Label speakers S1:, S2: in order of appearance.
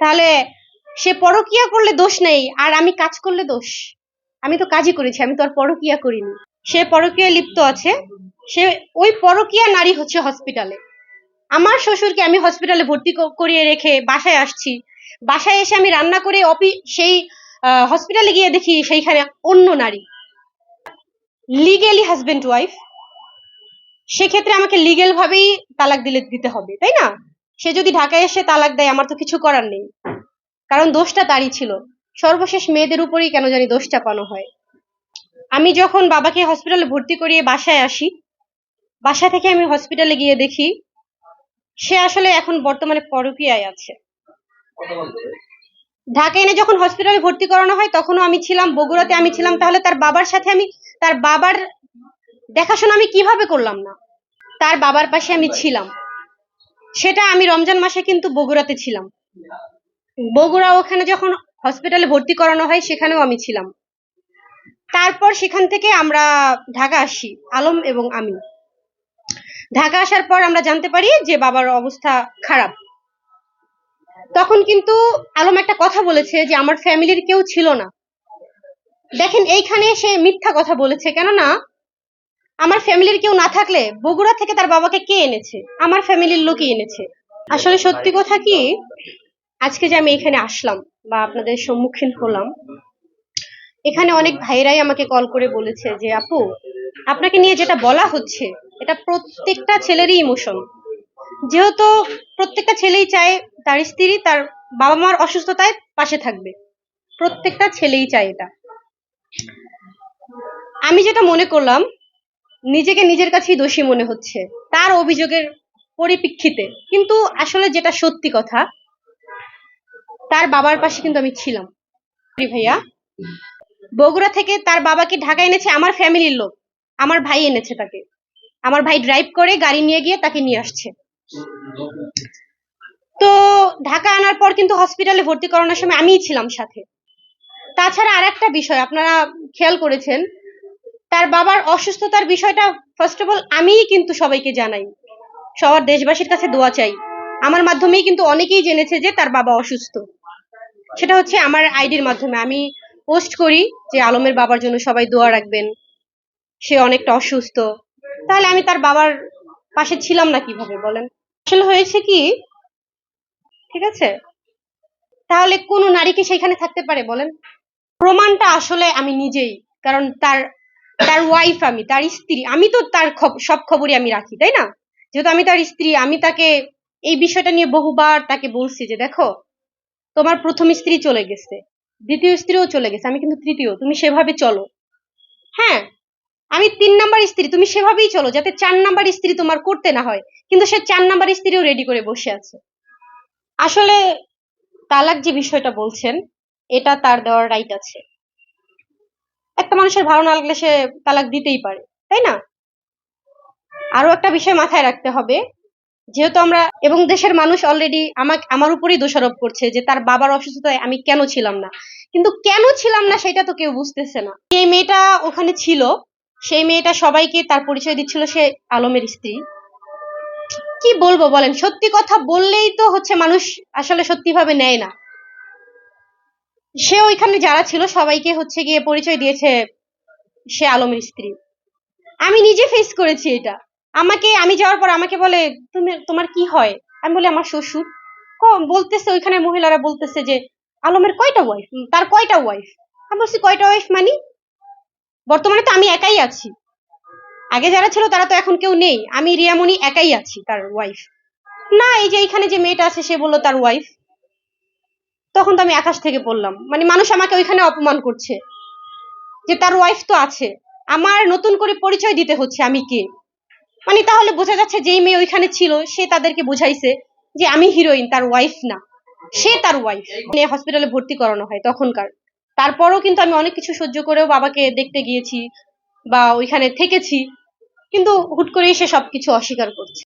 S1: তাহলে সে পরকিয়া করলে দোষ নেই, আর আমি কাজ করলে দোষ। আমি তো কাজই করেছি, আমি তো আর পরকিয়া করিনি। সে পরকিয়া লিপ্ত আছে, সে ওই পরকিয়া নারী হচ্ছে হসপিটালে আমার শ্বশুরকে আমি হসপিটালে ভর্তি করিয়ে রেখে বাসায় আসছি। বাসায় এসে আমি রান্না করে অফি সেই হসপিটালে গিয়ে দেখি সেইখানে অন্য নারী। লিগেলি হাজবেন্ড ওয়াইফ সেক্ষেত্রে আমাকে লিগেল ভাবেই তালাক দিলে দিতে হবে, তাই না? সে যদি ঢাকায় এসে তালাক দেয়, আমার তো কিছু করার নেই। কারণ দোষটা তারই ছিল। সর্বশেষ মেয়েদের উপরেই কেন জানি দোষ চাপানো হয়। আমি যখন বাবাকে হসপিটালে ভর্তি করিয়ে বাসায় আসি, বাসা থেকে আমি হসপিটালে গিয়ে দেখি, সে আসলে এখন বর্তমানে পরকীয়ায় আছে। ঢাকা এনে যখন হসপিটালে ভর্তি করানো হয়, তখনও আমি ছিলাম, বগুড়াতে আমি ছিলাম, তাহলে তার বাবার সাথে আমি, তার বাবার দেখাশোনা আমি কীভাবে করলাম না? তার বাবার পাশে আমি ছিলাম। সেটা আমি রমজান মাসে কিন্তু বগুড়াতে ছিলাম। বগুড়া ওখানে যখন হসপিটালে ভর্তি করানো হয়, সেখানেও আমি ছিলাম। তারপর সেখান থেকে আমরা ঢাকা আসি, আলম এবং আমি ঢাকা আসার পর আমরা জানতে পারি যে বাবার অবস্থা খারাপ। তখন কিন্তু আলম একটা কথা বলেছে যে আমার ফ্যামিলির কেউ ছিল না। দেখেন এইখানে সে মিথ্যা কথা বলেছে। কেননা আমার ফ্যামিলির কেউ না থাকলে বগুড়া থেকে তার বাবাকে কে এনেছে? আমার ফ্যামিলির লোকই এনেছে। আসলে সত্যি কথা কি? আজকে যে আমি এখানে আসলাম বা আপনাদের সম্মুখীন হলাম, এখানে অনেক ভাইরাই আমাকে কল করে বলেছে যে, আপু, আপনাকে নিয়ে যেটা বলা হচ্ছে, এটা প্রত্যেকটা ছেলেরই ইমোশন যেহেতু প্রত্যেকটা ছেলেই চায় তার স্ত্রী, তার বাবা মার অসুস্থতায় পাশে থাকবে। প্রত্যেকটা ছেলেই চায় এটা। আমি যেটা মনে করলাম নিজেকে নিজের কাছেই দোষী মনে হচ্ছে, তার অভিযোগের পরিপ্রেক্ষিতে। কিন্তু আসলে যেটা সত্যি কথা, তার বাবার পাশে কিন্তু আমি ছিলাম। ভাইয়া। বগুড়া থেকে তার বাবাকে ঢাকা এনেছে আমার ফ্যামিলির লোক। আমার ভাই এনেছে তাকে। আমার ভাই ড্রাইভ করে গাড়ি নিয়ে গিয়ে তাকে নিয়ে আসছে। তো ঢাকা আনার পর কিন্তু হসপিটালে ভর্তি করানোর সময় আমিই ছিলাম সাথে। তাছাড়া আর একটা বিষয়, আপনারা খেয়াল করেছেন তার বাবার অসুস্থতার বিষয়টা ফার্স্ট অফ অল আমিই কিন্তু সবাইকে জানাই। সবার দেশবাসীর কাছে দোয়া চাই। আমার মাধ্যমেই কিন্তু অনেকেই জেনেছে যে তার বাবা অসুস্থ। সেটা হচ্ছে আমার আইডির মাধ্যমে। আমি পোস্ট করি যে আলমের বাবার জন্য সবাই দোয়া রাখবেন। সে অনেকটা অসুস্থ। তাহলে আমি তার বাবার পাশে ছিলাম না কীভাবে, বলেন? আসলে হয়েছে কি, ঠিক আছে? তাহলে কোন নারী কি সেখানে থাকতে পারে, বলেন? প্রমাণটা আসলে আমি নিজেই। কারণ তার তার ওয়াইফ আমি, তার স্ত্রী। আমি তো তার সব খবরই আমি রাখি, তাই না? যেহেতু আমি তার স্ত্রী, আমি তাকে এই বিষয়টা নিয়ে বহুবার তাকে বলছি যে, দেখো, তোমার প্রথম স্ত্রী চলে গেছে, দ্বিতীয় স্ত্রীও চলে গেছে, আমি কিন্তু তৃতীয়, তুমি সেভাবে চলো। হ্যাঁ আমি তিন নাম্বার স্ত্রী, তুমি সেভাবেই চলো, যাতে চার নাম্বার স্ত্রী তোমার করতে না হয়। কিন্তু সে চার নাম্বার স্ত্রীও রেডি করে বসে আছে। আসলে তালাক যে বিষয়টা বলছেন, এটা তার দেওয়ার রাইট আছে। একটা মানুষের ভালো না লাগলে সে তালাক দিতেই পারে, তাই না? আরও একটা বিষয় মাথায় রাখতে হবে, যেহেতু আমরা, এবং দেশের মানুষ অলরেডি আমাকে, আমার উপরেই দোষারোপ করছে যে তার বাবার অসুস্থতায় আমি কেন ছিলাম না। কিন্তু কেন ছিলাম না সেটা তো কেউ বুঝতেছে না। এই মেয়েটা ওখানে ছিল, সেই মেয়েটা সবাইকে তার পরিচয় দিচ্ছিল, সে আলমের স্ত্রী। কি বলব বলেন, সত্যি কথা বললেই তো হচ্ছে মানুষ আসলে সত্যি ভাবে নেয় না। সে ওইখানে যারা ছিল সবাইকে হচ্ছে গিয়ে পরিচয় দিয়েছে সে আলমের স্ত্রী। আমি নিজে ফেস করেছি এটা। আমাকে, আমি যাওয়ার পর আমাকে বলে, তুমি, তোমার কি হয়? আমি বলি, আমার শ্বশুর। বলতেছে ওইখানে মহিলারা বলতেছে যে, আলমের কয়টা ওয়াইফ তার কয়টা ওয়াইফ আমি বলছি, কয়টা ওয়াইফ মানে? বর্তমানে তো আমি একাই আছি। আগে যারা ছিল তারা তো এখন কেউ নেই। আমি রিয়ামণি একাই আছি তার ওয়াইফ না, এই যে এইখানে যে মেয়েটা আছে সে বলল তার ওয়াইফ তখন তো আমি আকাশ থেকে পড়লাম। মানে মানুষ আমাকে ওইখানে অপমান করছে। যে তার ওয়াইফ তো আছে। আমার নতুন করে পরিচয় দিতে হচ্ছে আমি কে? মানে তাহলে বোঝা যাচ্ছে যেই মেয়ে ওইখানে ছিল, সে তাদেরকে বুঝাইছে যে আমি হিরোইন তার ওয়াইফ না। সে তার ওয়াইফ নিয়ে হসপিটালে ভর্তি করানো হয় তখনকার। তারপরও কিন্তু আমি অনেক কিছু সহ্য করেও বাবাকে দেখতে গিয়েছি বা ওইখানে থেকেছি। কিন্তু হুট করেই সে সবকিছু অস্বীকার করছে।